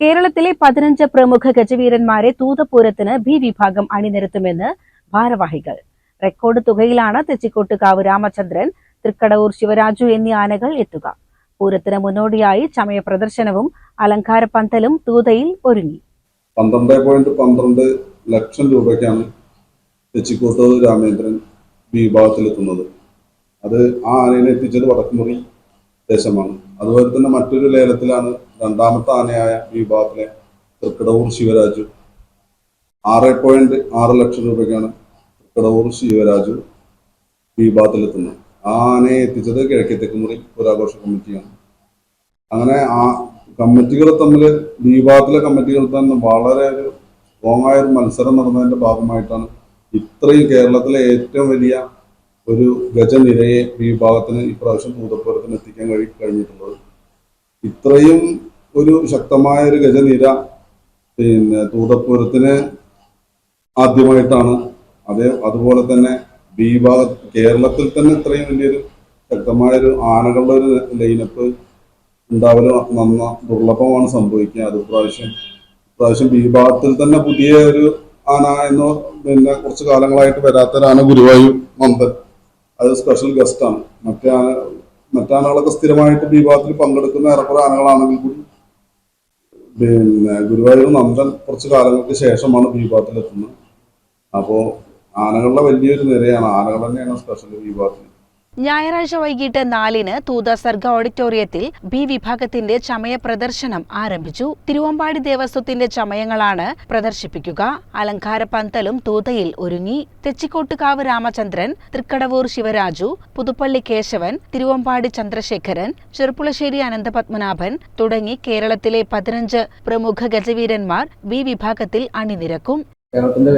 കേരളത്തിലെ പതിനഞ്ച് പ്രമുഖ ഗജവീരന്മാരെ തൂതപൂരത്തിന് ബി വിഭാഗം അണിനിരത്തുമെന്ന് ഭാരവാഹികൾ. റെക്കോർഡ് തുകയിലാണ് തെച്ചിക്കോട്ടുകാവ് രാമചന്ദ്രൻ തൃക്കടവൂർ ശിവരാജു എന്നീ ആനകൾ എത്തുക. പൂരത്തിന് മുന്നോടിയായി ചമയ പ്രദർശനവും അലങ്കാര പന്തലും തൂതയിൽ ഒരുങ്ങി. പന്ത്രണ്ട് പോയിന്റ് പന്ത്രണ്ട് ലക്ഷം രൂപയ്ക്കാണ് തെച്ചിക്കോട്ട് രാമേന്ദ്രൻ വിഭാഗത്തിലെത്തുന്നത്. അത് ആ ആനയെ എത്തിച്ചത് വടക്കുമുറി ദേശമാണ് അതുപോലെ തന്നെ മറ്റൊരു ലേലത്തിലാണ് രണ്ടാമത്തെ ആനയായ വിഭാഗത്തിലെ തൃക്കടവൂർ ശിവരാജു. ആറ് പോയിന്റ് ആറ് ലക്ഷം രൂപയ്ക്കാണ് തൃക്കടവൂർ ശിവരാജു വിഭാഗത്തിലെത്തുന്നത് ആ ആനയെ എത്തിച്ചത് കിഴക്കേ തെക്കുമുറി പുരാഘോഷ കമ്മിറ്റിയാണ്. അങ്ങനെ ആ കമ്മിറ്റികൾ തമ്മിൽ വിഭാഗത്തിലെ കമ്മിറ്റികൾ തന്നെ വളരെ ഒരു സ്ട്രോങ് ആയ ഒരു മത്സരം നടന്നതിന്റെ ഭാഗമായിട്ടാണ് ഇത്രയും കേരളത്തിലെ ഏറ്റവും വലിയ ഒരു ഗജനിരയെ വിഭാഗത്തിന് ഇപ്രാവശ്യം ഭൂതപ്പുരത്തിന് എത്തിക്കാൻ കഴി കഴിഞ്ഞിട്ടുള്ളത്. ഇത്രയും ഒരു ശക്തമായ ഒരു ഗജനിര പിന്നെ തൂതപ്പുരത്തിന് ആദ്യമായിട്ടാണ് അതേ. അതുപോലെ തന്നെ വിഭാഗ കേരളത്തിൽ തന്നെ ഇത്രയും വലിയൊരു ശക്തമായ ഒരു ആനകളുടെ ഒരു ലൈനപ്പ് ഉണ്ടാവൽ നന്ന ദുർലഭമാണ് സംഭവിക്കുക. അത് പ്രാവശ്യം പ്രാവശ്യം വിഭാഗത്തിൽ തന്നെ പുതിയ ഒരു ആന എന്ന് പിന്നെ കുറച്ച് കാലങ്ങളായിട്ട് വരാത്തൊരാന ഗുരുവായൂർ നന്ദൻ അത് സ്പെഷ്യൽ ഗസ്റ്റാണ് മറ്റേ ആന മറ്റാനകളൊക്കെ സ്ഥിരമായിട്ട് വിവാഹത്തിൽ പങ്കെടുക്കുന്ന ഏറെക്കുറെ ആനകളാണെങ്കിൽ കൂടി പിന്നെ ഗുരുവായൂർ നന്ദൻ കുറച്ച് കാലങ്ങൾക്ക് ശേഷമാണ് എത്തുന്നത് അപ്പോൾ ആനകളുടെ വലിയൊരു നിരയാണ്. ആനകൾ തന്നെയാണ് സ്പെഷ്യൽ വിഭാഗത്തിൽ ഞായറാഴ്ച വൈകിട്ട് നാലിന് തൂത സർഗ ഓഡിറ്റോറിയത്തിൽ ബി വിഭാഗത്തിന്റെ ചമയ പ്രദർശനം ആരംഭിച്ചു. തിരുവമ്പാടി ദേവസ്വത്തിന്റെ ചമയങ്ങളാണ് പ്രദർശിപ്പിക്കുക. അലങ്കാര പന്തലും തൂതയിൽ ഒരുങ്ങി. തെച്ചിക്കോട്ടുകാവ് രാമചന്ദ്രൻ തൃക്കടവൂർ ശിവരാജു പുതുപ്പള്ളി കേശവൻ തിരുവമ്പാടി ചന്ദ്രശേഖരൻ ചെറുപ്പുളശ്ശേരി അനന്തപത്മനാഭൻ തുടങ്ങി കേരളത്തിലെ പതിനഞ്ച് പ്രമുഖ ഗജവീരന്മാർ ബി വിഭാഗത്തിൽ അണിനിരക്കും. കേരളത്തിന്റെ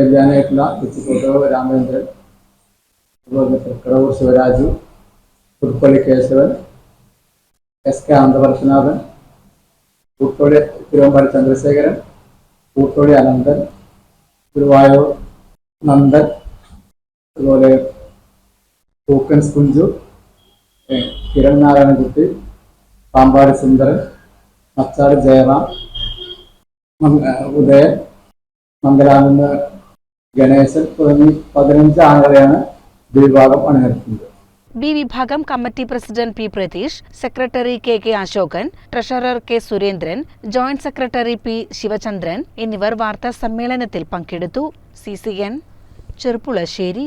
രാമചന്ദ്രൻ തൃക്കടവൂർ ശിവരാജു പുതുപ്പള്ളി കേശവൻ എസ് കെ ആനന്ദപരശുനാഥൻ കൂട്ടോളി തിരുവമ്പാടി ചന്ദ്രശേഖരൻ കൂട്ടോളി അനന്തൻ ഗുരുവായൂർ നന്ദൻ അതുപോലെ തൂക്കൻസ് കുഞ്ചു കിരൺ നാരായണൻകുട്ടി പാമ്പാടി സുന്ദരൻ മച്ചാട് ജയറാം ഉദയൻ മംഗലാകുന്ന ഗണേശൻ തുടങ്ങി പതിനഞ്ച് ആനകളെയാണ് വിഭാഗം ബി വിഭാഗം committee president P Pratheesh secretary K K Asokan treasurer K Surendran joint secretary P Sivachandran എന്നിവർ വാർത്താ സമ്മേളനത്തിൽ പങ്കെടുത്തു. C C N Cherpulassery.